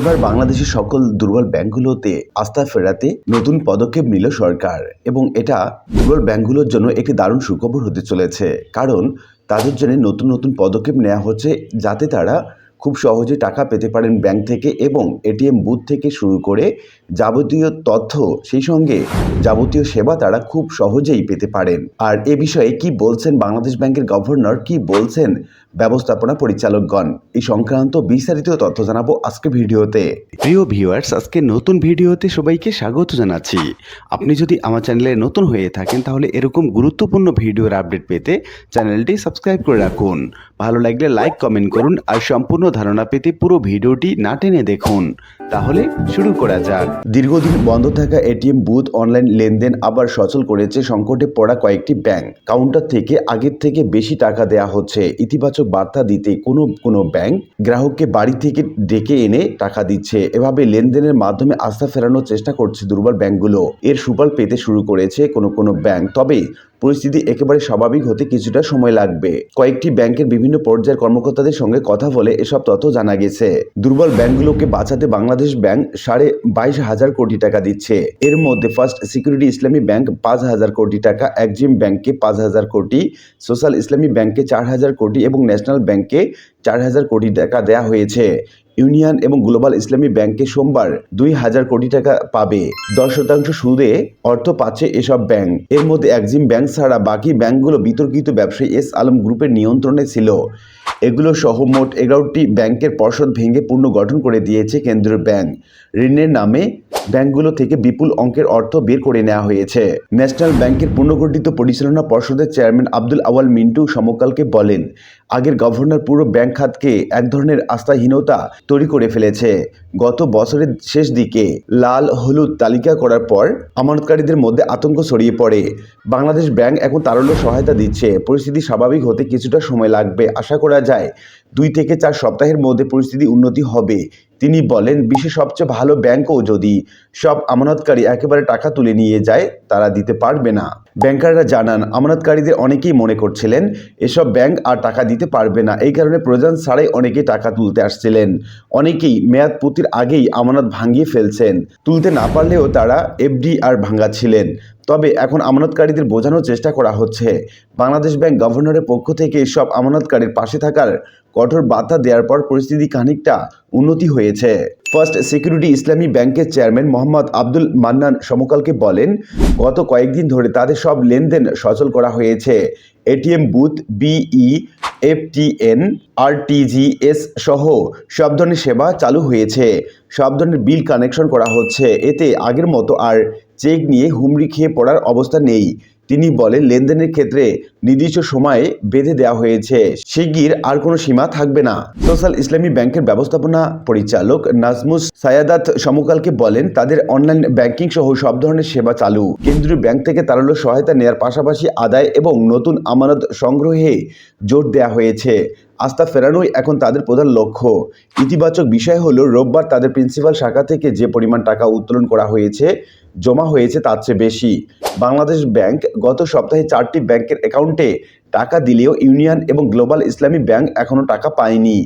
এবার বাংলাদেশের সকল দুর্বল ব্যাংকগুলোতে আস্থা ফেরাতে নতুন পদক্ষেপ নিল সরকার এবং এটা দুর্বল ব্যাংকগুলোর জন্য একটি দারুণ সুখবর হতে চলেছে। কারণ তাদের জন্য নতুন নতুন পদক্ষেপ নেওয়া হচ্ছে যাতে তারা খুব সহজে টাকা পেতে পারেন ব্যাংক থেকে এবং এটিএম বুথ থেকে শুরু করে যাবতীয় তথ্য, সেই সঙ্গে যাবতীয় সেবা তারা খুব সহজেই পেতে পারেন। আর এ বিষয়ে কি বলছেন বাংলাদেশ ব্যাংকের গভর্নর, কি বলছেন ব্যবস্থাপনা পরিচালকগণ। এই সংক্রান্ত বিস্তারিত তথ্য জানাব আজকে ভিডিওতে। প্রিয় ভিউয়ার্স আজকে নতুন ভিডিওতে সবাইকে স্বাগত জানাচ্ছি। আপনি যদি আমার চ্যানেলে নতুন হয়ে থাকেন তাহলে এরকম গুরুত্বপূর্ণ ভিডিওর আপডেট পেতে চ্যানেলটি সাবস্ক্রাইব করে রাখুন। ভালো লাগলে লাইক কমেন্ট করুন আর সম্পূর্ণ ধারণা পেতে পুরো ভিডিওটি না টেনে দেখুন। তাহলে শুরু করা যাক। দীর্ঘদিন বন্ধ থাকা এটিএম বুথ অনলাইন লেনদেন আবার সচল করেছে সংকটে পড়া কয়েকটি ব্যাংক। কাউন্টার থেকে আগের থেকে বেশি টাকা দেয়া হচ্ছে। ইতিবাচক বার্তা দিতে কোনো কোনো ব্যাংক গ্রাহককে বাড়ি থেকে ডেকে এনে টাকা দিচ্ছে। এভাবে লেনদেনের মাধ্যমে আস্থা ফেরানোর চেষ্টা করছে দুর্বল ব্যাংকগুলো। এর সুফল পেতে শুরু করেছে কোনো কোনো ব্যাংক। তবে পরিস্থিতি একেবারে স্বাভাবিক হতে কিছুটা সময় লাগবে। কয়েকটি ব্যাংকের বিভিন্ন পর্যায়ের কর্মকর্তাদের সঙ্গে কথা বলে এসব তথ্য জানা গেছে। দুর্বল ব্যাংকগুলোকে বাঁচাতে বাংলাদেশ ব্যাংক সাড়ে বাইশ হাজার কোটি টাকা দিচ্ছে। এর মধ্যে ফার্স্ট সিকিউরিটি ইসলামী ব্যাংক পাঁচ হাজার কোটি টাকা, একজিম ব্যাংকে পাঁচ হাজার কোটি, সোশ্যাল ইসলামী ব্যাংকে চার হাজার কোটি এবং ন্যাশনাল ব্যাংকে চার হাজার কোটি টাকা দেয়া হয়েছে। ইউনিয়ন এবং গ্লোবাল ইসলামী ব্যাংকে সোমবার দুই হাজার কোটি টাকা পাবে। দশ শতাংশ সুদে অর্থ পাচ্ছে এসব ব্যাংক। এর মধ্যে একজিম ব্যাংক ছাড়া বাকি ব্যাংকগুলো বিতর্কিত ব্যবসায়ী এস আলম গ্রুপের নিয়ন্ত্রণে ছিল। এগুলো সহ মোট এগারোটি ব্যাংকের পর্ষদ ভেঙে পুনর্গঠন করে দিয়েছে কেন্দ্রীয় ব্যাংক। ঋণের নামে ব্যাংকগুলো থেকে বিপুল অঙ্কের অর্থ বের করে নেওয়া হয়েছে। ন্যাশনাল ব্যাংকের পুনর্গঠিত পরিচালনা পর্ষদের চেয়ারম্যান আব্দুল আওয়াল মিন্টু সমকালকে বলেন আগের গভর্নর পুরো ব্যাংক খাতকে এক ধরনের আস্থাহীনতা তৈরি করে ফেলেছে। গত বছরের শেষ দিকে লাল হলুদ তালিকা করার পর আমানতকারীদের মধ্যে আতঙ্ক ছড়িয়ে পড়ে। বাংলাদেশ ব্যাংক এখন তারল্য সহায়তা দিচ্ছে। পরিস্থিতি স্বাভাবিক হতে কিছুটা সময় লাগবে, আশা করা যায়। দুই থেকে চার সপ্তাহের মধ্যে পরিস্থিতি উন্নতি হবে, তিনি বলেন। বিশ্বের সবচেয়ে ভালো ব্যাংকও যদি সব আমানতকারী একেবারে টাকা তুলে নিয়ে যায়, তারা দিতে পারবে না। ব্যাংকাররা জানান, আমানতকারীদের অনেকেই মনে করছিলেন, এসব ব্যাংক আর টাকা দিতে পারবে না। এই কারণে প্রয়োজন ছাড়াই অনেকেই টাকা তুলতে আসছিলেন। অনেকেই মেয়াদ পুতির আগেই আমানত ভাঙিয়ে ফেলছেন। তুলতে না পারলেও তারা এফডি আর ভাঙাচ্ছিলেন। তবে এখন আমানতকারীদের বোঝানোর চেষ্টা করা হচ্ছে। বাংলাদেশ ব্যাংক গভর্নরের পক্ষ থেকে সব আমানতকারীর পাশে থাকার কঠোর বার্তা দেওয়ার পর পরিস্থিতি খানিকটা উন্নতি হয়েছে। ফার্স্ট সিকিউরিটি ইসলামী ব্যাংকের চেয়ারম্যান মোহাম্মদ আব্দুল মান্নান সমকালকে বলেন, গত কয়েকদিন ধরে তাদের সব লেনদেন সচল করা হয়েছে। ATM booth, BE, FTN, RTGS সহ সব ধরনের সেবা চালু হয়েছে। সব ধরনের বিল কানেকশন করা হচ্ছে। এতে আগের মতো আর চেক নিয়ে হুমড়ি খেয়ে পড়ার অবস্থা নেই। তিনি বলেন, লেনদেনের ক্ষেত্রে নির্দিষ্ট সময়ে বেঁধে দেওয়া হয়েছে। শিগগির আর কোনো সীমা থাকবে না। সোশ্যাল ইসলামী ব্যাংকের ব্যবস্থাপনা পরিচালক নাজমুস সায়াদাত সমকালকে বলেন, তাদের অনলাইন ব্যাংকিং সহ সব ধরনের সেবা চালু। কেন্দ্রীয় ব্যাংক থেকে তারালো সহায়তা নেওয়ার পাশাপাশি আদায় এবং নতুন আমানত সংগ্রহে জোর দেওয়া হয়েছে। আস্থা ফেরানোই এখন তাদের প্রধান লক্ষ্য। ইতিবাচক বিষয় হলো, রোববার তাদের প্রিন্সিপাল শাখা থেকে যে পরিমাণ টাকা উত্তোলন করা হয়েছে, জমা হয়েছে তার চেয়ে বেশি। বাংলাদেশ ব্যাংক গত সপ্তাহে চারটি ব্যাংকের অ্যাকাউন্টে টাকা দিলেও ইউনিয়ন এবং গ্লোবাল ইসলামী ব্যাংক এখনও টাকা পায়নি।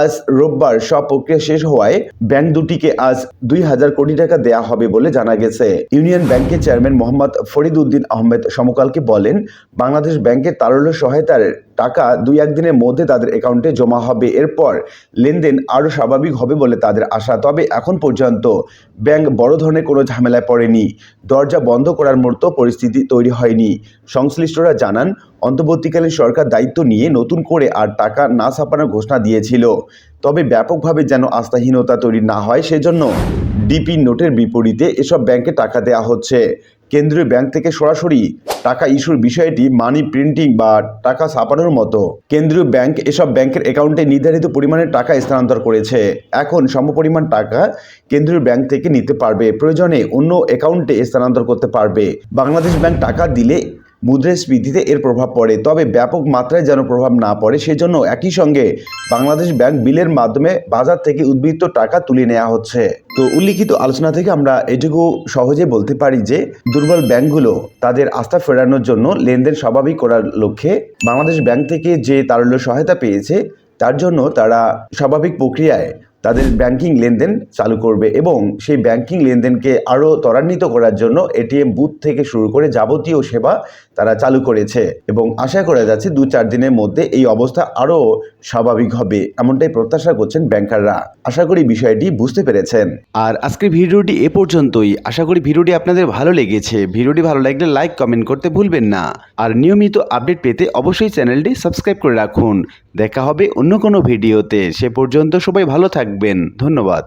আজ রোববার সব প্রক্রিয়া শেষ হওয়ায় ব্যাংক দুটিকে আজ দুই হাজার কোটি টাকা দেয়া হবে বলে জানা গেছে। ইউনিয়ন ব্যাংকের চেয়ারম্যান মোহাম্মদ ফরিদ উদ্দিন আহমেদ সমকালকে বলেন, বাংলাদেশ ব্যাংকের তারল্য সহায়তার টাকা দুই একদিনের মধ্যে তাদের অ্যাকাউন্টে জমা হবে। এরপর লেনদেন আরও স্বাভাবিক হবে বলে তাদের আশা। তবে এখন পর্যন্ত ব্যাংক বড় ধরনের কোনো ঝামেলায় পড়েনি। দরজা বন্ধ করার মতো পরিস্থিতি তৈরি হয়নি। সংশ্লিষ্টরা জানান, অন্তর্বর্তীকালীন সরকার দায়িত্ব নিয়ে নতুন করে আর টাকা না ছাপানোর ঘোষণা দিয়েছিল। তবে ব্যাপকভাবে যেন আস্থাহীনতা তৈরি না হয়, সেজন্য ডিপি নোটের বিপরীতে এসব ব্যাংকে টাকা দেওয়া হচ্ছে। কেন্দ্রীয় ব্যাংক থেকে সরাসরি টাকা ইস্যুর বিষয়টি মানি প্রিন্টিং বা টাকা ছাপানোর মতো। কেন্দ্রীয় ব্যাংক এসব ব্যাংকের অ্যাকাউন্টে নির্ধারিত পরিমাণের টাকা স্থানান্তর করেছে। এখন সমপরিমাণ টাকা কেন্দ্রীয় ব্যাংক থেকে নিতে পারবে। প্রয়োজনে অন্য অ্যাকাউন্টে স্থানান্তর করতে পারবে। বাংলাদেশ ব্যাংক টাকা দিলে মুদ্রাস্ফীতিতে এর প্রভাব পড়ে। তবে ব্যাপক মাত্রায় যেন প্রভাব না পড়ে, সেজন্য একই সঙ্গে বাংলাদেশ ব্যাংক বিলের মাধ্যমে বাজার থেকে উদ্বৃত্ত টাকা তুলে নেওয়া হচ্ছে। তো উল্লিখিত আলোচনা থেকে আমরা এটুকু সহজে বলতে পারি যে, দুর্বল ব্যাংকগুলো তাদের আস্থা ফেরানোর জন্য লেনদেন স্বাভাবিক করার লক্ষ্যে বাংলাদেশ ব্যাংক থেকে যে তারল্য সহায়তা পেয়েছে, তার জন্য তারা স্বাভাবিক প্রক্রিয়ায় তাদের ব্যাংকিং লেনদেন চালু করবে এবং সেই ব্যাংকিং লেনদেনকে আরও ত্বরান্বিত করার জন্য এটিএম বুথ থেকে শুরু করে যাবতীয় সেবা তারা চালু করেছে এবং আশা করা যাচ্ছে দু চার দিনের মধ্যে এই অবস্থা আরও স্বাভাবিক হবে, এমনটাই প্রত্যাশা করছেন ব্যাংকাররা। আশা করি বিষয়টি বুঝতে পেরেছেন। আর আজকের ভিডিওটি এ পর্যন্তই। আশা করি ভিডিওটি আপনাদের ভালো লেগেছে। ভিডিওটি ভালো লাগলে লাইক কমেন্ট করতে ভুলবেন না। আর নিয়মিত আপডেট পেতে অবশ্যই চ্যানেলটি সাবস্ক্রাইব করে রাখুন। দেখা হবে অন্য কোনো ভিডিওতে। সে পর্যন্ত সবাই ভালো থাকবেন। ধন্যবাদ।